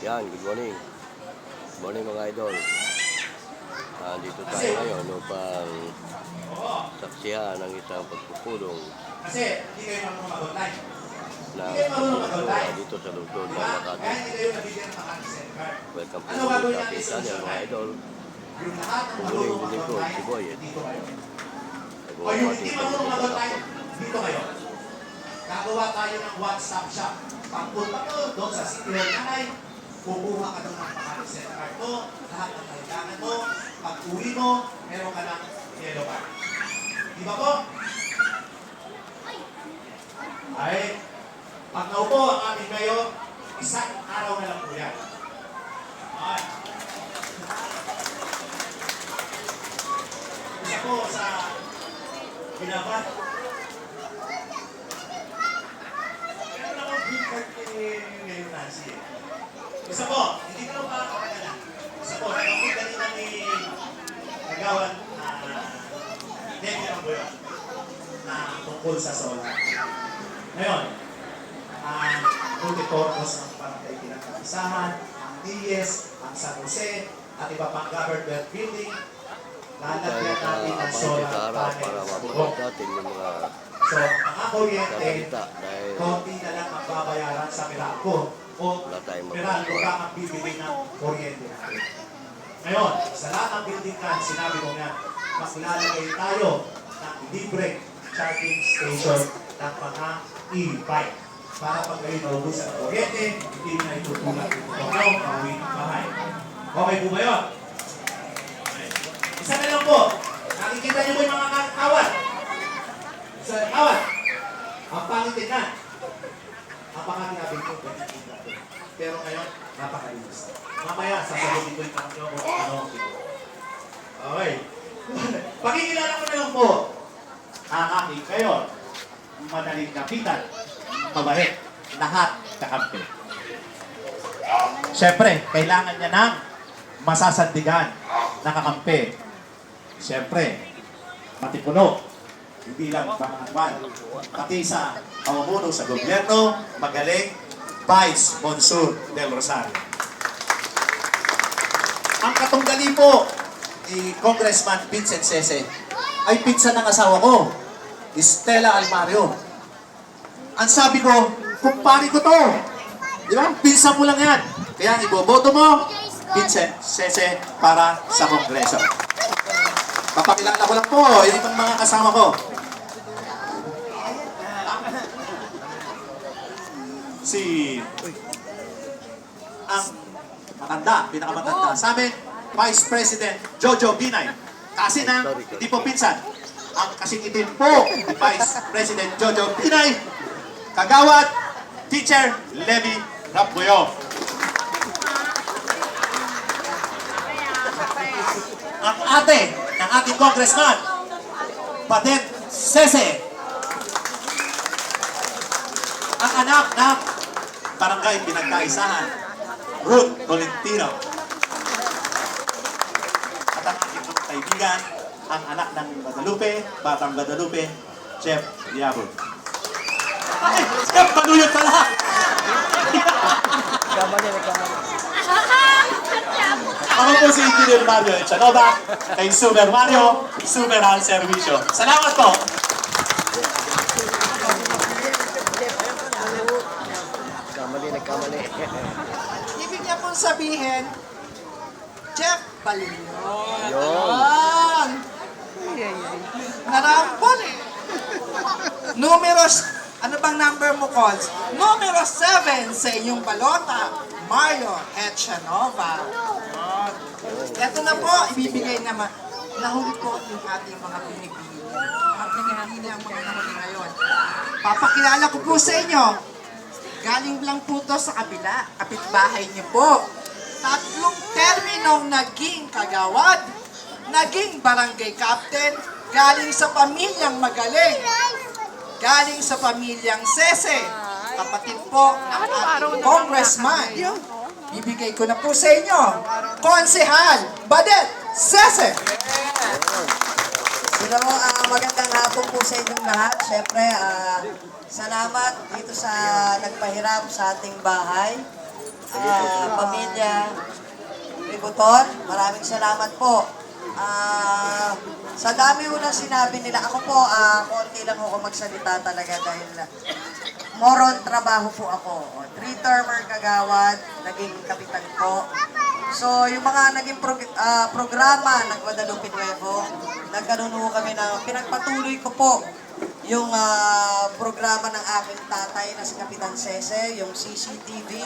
Yan, good morning. Good morning mga idol. Ah, dito tayo ngayon upang saksihan ng isang pagpupulong Kasi hindi kayo mag-online. na ah, dito sa lungsod ng? Makati. Ng. Welcome po sa ating channel mga idol. Ng marunong muli ko, si Boy, eh. Nagawa yung natin hindi sa marunong lungsod ng mag-online, Makati. dito kayo. Gagawa tayo ng one-stop shop. Pagpunta mo doon sa City Hall Nanay, kukuha ka ng mga Makati card mo, lahat ng kailangan mo, pag uwi mo, meron ka ng yellow card. Di ba po? Ay, pag naupo ang aming kayo, isang araw na lang po yan. Ay. Isa po sa binabat. Meron akong green card kay Mayor Nancy. Isa po, hindi ko pa kakagana. Isa po, nakamit kanina ni Nagawan na Debbie Ramboy na tungkol sa solar. Ngayon, ang multi-purpose ng barangay pinagkakisahan, ang TS, ang San Jose, at iba pang government building, lalagyan natin ng nakapangit solar para panel sa mga So, ang kuryente, kakalita dahil konti na lang ang babayaran sa Meralco o wala tayong ka ang bibili ng kuryente. Ngayon, sa lahat ng building plan, sinabi mo nga, maglalagay tayo ng libre charging station ng mga e-bike para pag kayo naubusan ng kuryente, hindi na itutulak motor nyo, pauwi ng bahay. Okay po ba yun? Isa na lang po. Nakikita niyo po yung mga kawat. Isa na kawat. Ang pangit na. Ang pangalinabing ko, ganyan din natin. Pero ngayon, napakalinis. Mamaya, sasagutin ko yung tanong nyo kung ano ang ito. Okay. Pakikilala ko na lang po ang aking kayo. Madaling kapitan. Mabait. Lahat kakampi. Siyempre, kailangan niya ng masasandigan na kakampi. Siyempre, matipuno. Hindi lang pangalan. Pati sa pamumuno sa gobyerno, magaling, Vice Monsur del Rosario. Ang katunggali po ni Congressman Vincent Sese ay pizza ng asawa ko, Estela Almario. Ang sabi ko, kumpari ko to. Di ba? Pinsa mo lang yan. Kaya iboboto mo, Vincent Sese para sa Kongreso. Papakilala ko lang po, yun yung mga kasama ko. Si ang matanda, pinakamatanda sa amin, Vice President Jojo Binay. Kasi na, hindi po pinsan. Ang kasing itim po ni Vice President Jojo Binay, kagawad, Teacher Levi Rapuyo. Ang ate ng ating congressman, Padet Sese. Ang anak ng barangay pinagkaisahan, Ruth Tolentino. At ang aking mga kaibigan, ang anak ng Guadalupe, Batang Guadalupe, Chef Yabon. Ay, Chef Manuyot pala! Ako po si Engineer Mario Echanova, kay Super Mario, Super Al Servicio. Salamat po! Kamali, nagkamali. Ibig niya pong sabihin, Jeff Balino. Yun. Yan. Narampon eh. Numeros, ano bang number mo, Cons? Numero 7 sa inyong balota, Mario Echanova. Ito na po, ibibigay naman. Nahuli po yung ating mga pinipili. Mga pinipili ang mga nahuli ngayon. Papakilala ko po sa inyo. Galing lang po to sa kabila, kapitbahay niyo po. Tatlong terminong naging kagawad, naging barangay captain, galing sa pamilyang magaling, galing sa pamilyang Sese, kapatid po ng ating congressman. Bibigay ko na po sa inyo, Konsehal Badet Sese. Sino mo, ah, magandang hapon po sa inyong lahat. Siyempre, ah, salamat dito sa nagpahiram sa ating bahay. ah, pamilya, Ributon, maraming salamat po. Ah, sa dami ho na sinabi nila, ako po, ah, konti lang ako magsalita talaga dahil moron trabaho po ako. Three-termer kagawad, naging kapitan po. So, yung mga naging prog- ah, programa ng Guadalupe Nuevo, nagkaroon ho kami na pinagpatuloy ko po yung ah, programa ng aking tatay na si Kapitan Sese, yung CCTV.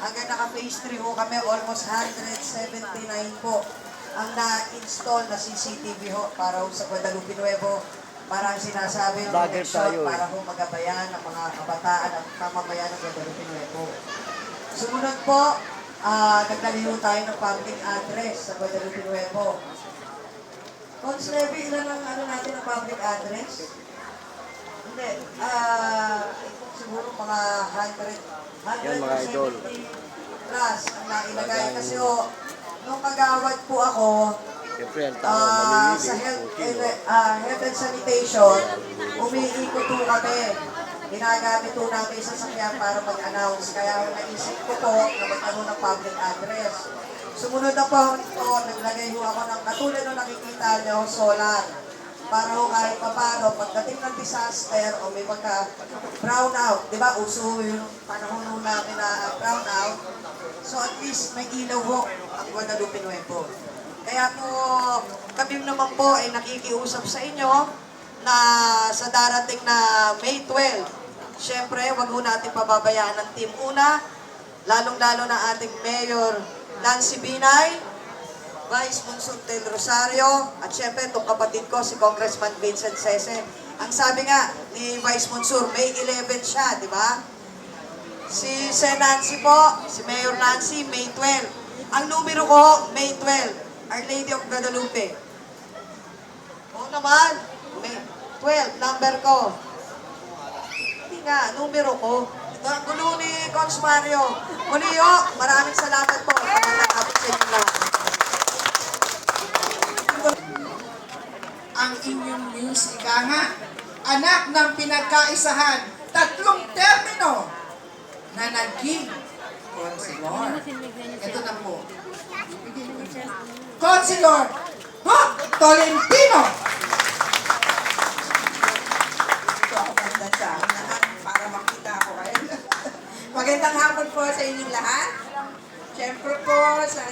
Hanggang naka-phase 3 ho kami, almost 179 po ang na-install na CCTV ho para sa Guadalupe Nuevo. Parang sinasabi ng eleksyon eh. para ho magabayan ng mga kabataan at mamamayan ng Guadalupe Nuevo. Sumunod po, ah naglaliho tayo ng public address sa Guadalupe Nuevo. Cons Levy, ilan ang ano natin ang public address? Hindi, ah, siguro mga 100, Yan, mga idol. 170 plus ang nailagay. Kasi o, nung kagawad po ako, Siyempre, ang tao, Ah, sa kung health, and, ah, health and sanitation, umiikot po kami. Ginagamit po namin yung sasakyan para mag-announce. Kaya naisip ko po na magkaroon ng public address. Sumunod na po ito, naglagay ho ako ng katulad ng nakikita niyo, solar. Para ho kahit pa paano, pagdating ng disaster o may pagka brownout, di ba, uso yung panahon ho namin na brownout. So at least may ilaw ho ang Guadalupe Nuevo. Kaya po, kami naman po ay nakikiusap sa inyo na sa darating na May 12, syempre, wag ho natin pababayaan ng Team Una, lalong-lalo na ating Mayor Nancy Binay, Vice Monsur Del Rosario, at syempre itong kapatid ko, si Congressman Vincent Sese. Ang sabi nga ni Vice Monsur, May 11 siya, di ba? Si Sen Nancy po, si Mayor Nancy, May 12. Ang numero ko, May 12. Our Lady of Guadalupe. Oo naman, May 12, number ko. Hindi nga, numero ko. Gulo ni Cons Mario. Muli ho, maraming salamat po. Hapon sa inyo lahat. ang inyong news, ika nga, anak ng pinagkaisahan, tatlong termino na naging konsilor. Ito na po. Konsilor Hook Tolentino. Ito ako banda sa unahan para makita ko kayo. Magandang hapon po sa inyong lahat. Siyempre po sa,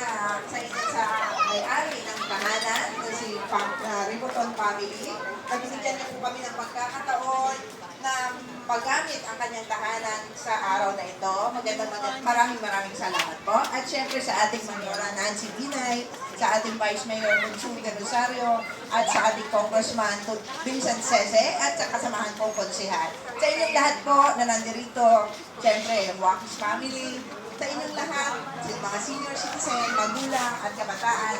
sa inyo sa may-ari ng tahanan na si Pam, uh, Riboton Family. Nabinigyan niyo po kami ng pagkakataon na magamit ang kanyang tahanan sa araw na ito. Magandang magandang maraming maraming salamat po. At siyempre sa ating Mayora Nancy Binay, sa ating Vice Mayor Bonsuri Rosario, at sa ating Congressman Vincent Sese, at sa kasamahan kong konsehal. Sa inyong lahat po na nandirito, siyempre, yung Wakis family, sa inyong lahat, sa mga senior citizen, magulang at kabataan,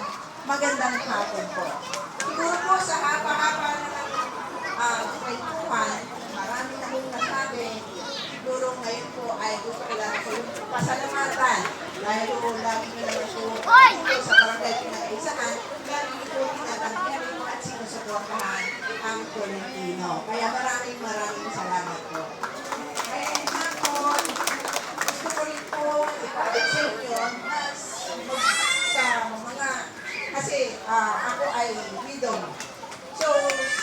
magandang hapon po. Siguro po sa hapa-hapa ng uh, kwentuhan, marami na kong nasabi, siguro ngayon po ay gusto ko lang po pasalamatan. Dahil po lagi nyo naman po sa barangay pinag-isahan, lagi po tinatangkirin at sinusuportahan ang Tolentino. Kaya maraming maraming salamat po. Kaya hapon, gusto ko rin po ipabit sa inyo na sa mga, kasi ah, ako ay widow. So,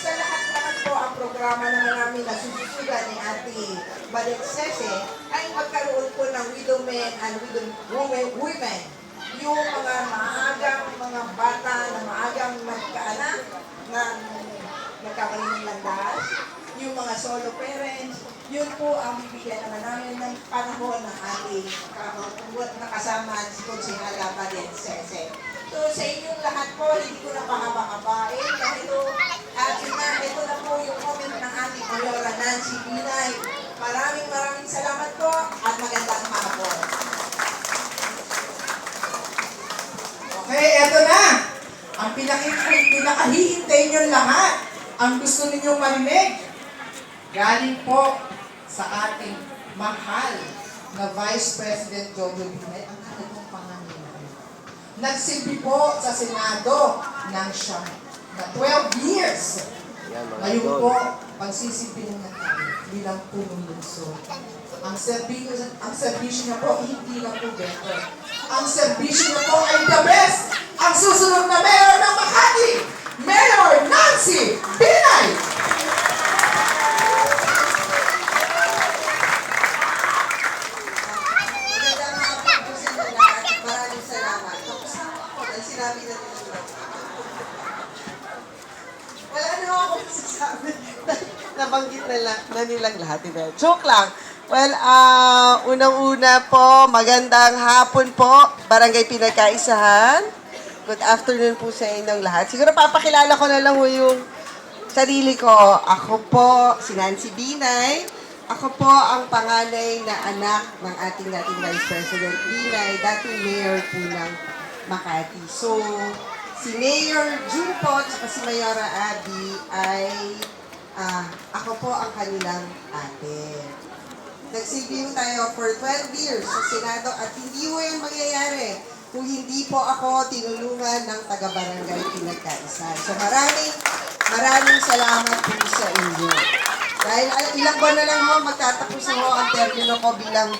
sa lahat-lahat po ang programa naman namin na sususugan ni Ate Badet Sese ay magkaroon po ng widow men and widow women, women. Yung mga maagang mga bata na maagang nagkaanak na nagkakaroon ng landas, yung mga solo parents, yun po ang bibigyan naman namin ng panahon ng ating uh, nakasama si Konsinala Badet Sese. So sa inyong lahat po, hindi ko na pakapakabain dahil ito, na, ito na po yung comment ng ating Mayora Nancy Binay. Maraming maraming salamat po at magandang hapon. Okay, eto na. Ang pinakahihintay nyo lahat. Ang gusto ninyong marinig. Galing po sa ating mahal na Vice President Jojo Binay. Ang kanilang pangalan. Nagsilbi po sa Senado ng siyam na 12 years. Ngayon po, pagsisilbi na tayo bilang punong lungsod. Ang serbisyo, ang serbisyo niya po, hindi lang po better. Ang serbisyo niya po ay the best! Ang susunod na mayor ng Makati, Mayor Nancy Binay! Magandang hapon po sa inyo lahat. Ako dahil sinabi. Wala na ako masasabi. Nabanggit na, lang, na nilang lahat. Hindi. Joke lang. Well, ah, unang-una po, magandang hapon po, Barangay Pinagkaisahan. Good afternoon po sa inyong lahat. Siguro papakilala ko na lang po yung sarili ko. Ako po, si Nancy Binay. Ako po ang panganay na anak ng ating dating Vice President Binay, dating mayor po ng Makati. So, si Mayor June at si Mayora Abby ay ah, ako po ang kanilang ate. Nagsilbi tayo for 12 years sa Senado at hindi po yan mangyayari kung hindi po ako tinulungan ng taga-barangay pinagkaisa. So maraming, maraming salamat po sa inyo. Dahil al- ilang buwan na lang ho, magtatapos na ho ang termino ko bilang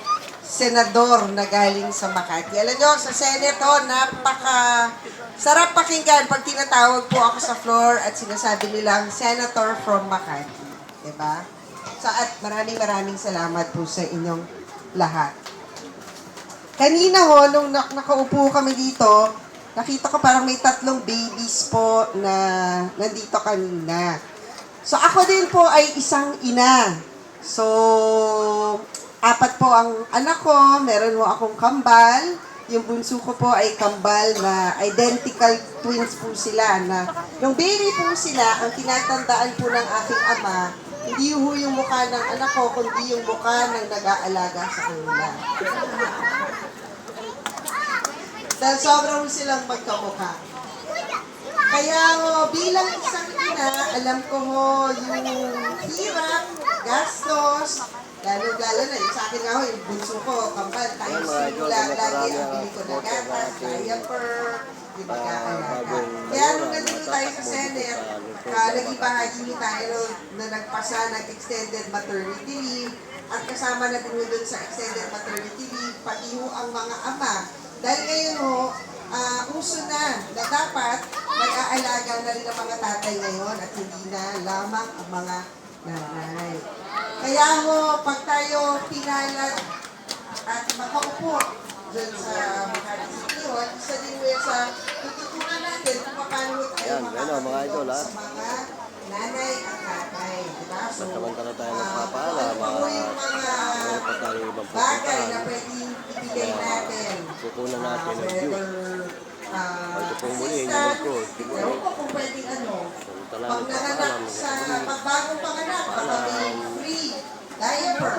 senador na galing sa Makati. Alam nyo, sa Senate ho, napaka sarap pakinggan pag tinatawag po ako sa floor at sinasabi nilang Senator from Makati. Diba? So, at maraming maraming salamat po sa inyong lahat. Kanina ho, nung nak- nakaupo kami dito, nakita ko parang may tatlong babies po na nandito kanina. So ako din po ay isang ina. So, apat po ang anak ko, meron ho akong kambal. Yung bunso ko po ay kambal na identical twins po sila na nung baby po sila, ang tinatandaan po ng aking ama, hindi ho yung mukha ng anak ko, kundi yung mukha ng nag-aalaga sa kanila. Dahil sobrang silang magkamukha. Kaya ho, bilang isang ina, alam ko ho yung hirap, gastos, lalo-lalo na yung sa akin nga ho, yung bunso ko, kambal, tayo simula, lagi ang bili ko na gatas, diaper, di ba kaalaga. Kaya nung nandito tayo sa Senate, uh, naging bahagi tayo na nagpasa ng extended maternity leave, at kasama na din dun sa extended maternity leave, pati ho ang mga ama. Dahil ngayon ho, ah, uso na na dapat nag-aalaga na rin ang mga tatay ngayon at hindi na lamang ang mga nanay. Kaya ho, pag tayo pinalad at makaupo dyan sa Makati City Hall, isa din mo yan sa tututunan natin kung paano tayo Yan, yan o, mga idol, ha? sa mga nanay at tatay. Diba? So, Samantala tayo ah, nagpapaalam, ano po yung mga Meron pa tayo ibang bagay na pupuntahan. pwedeng ibigay natin. Kukunan natin ng view uh, Ito pong muli, assistant. Ito po kung pwedeng ano, pag nanganak sa pagbagong panganak, baka may free diaper.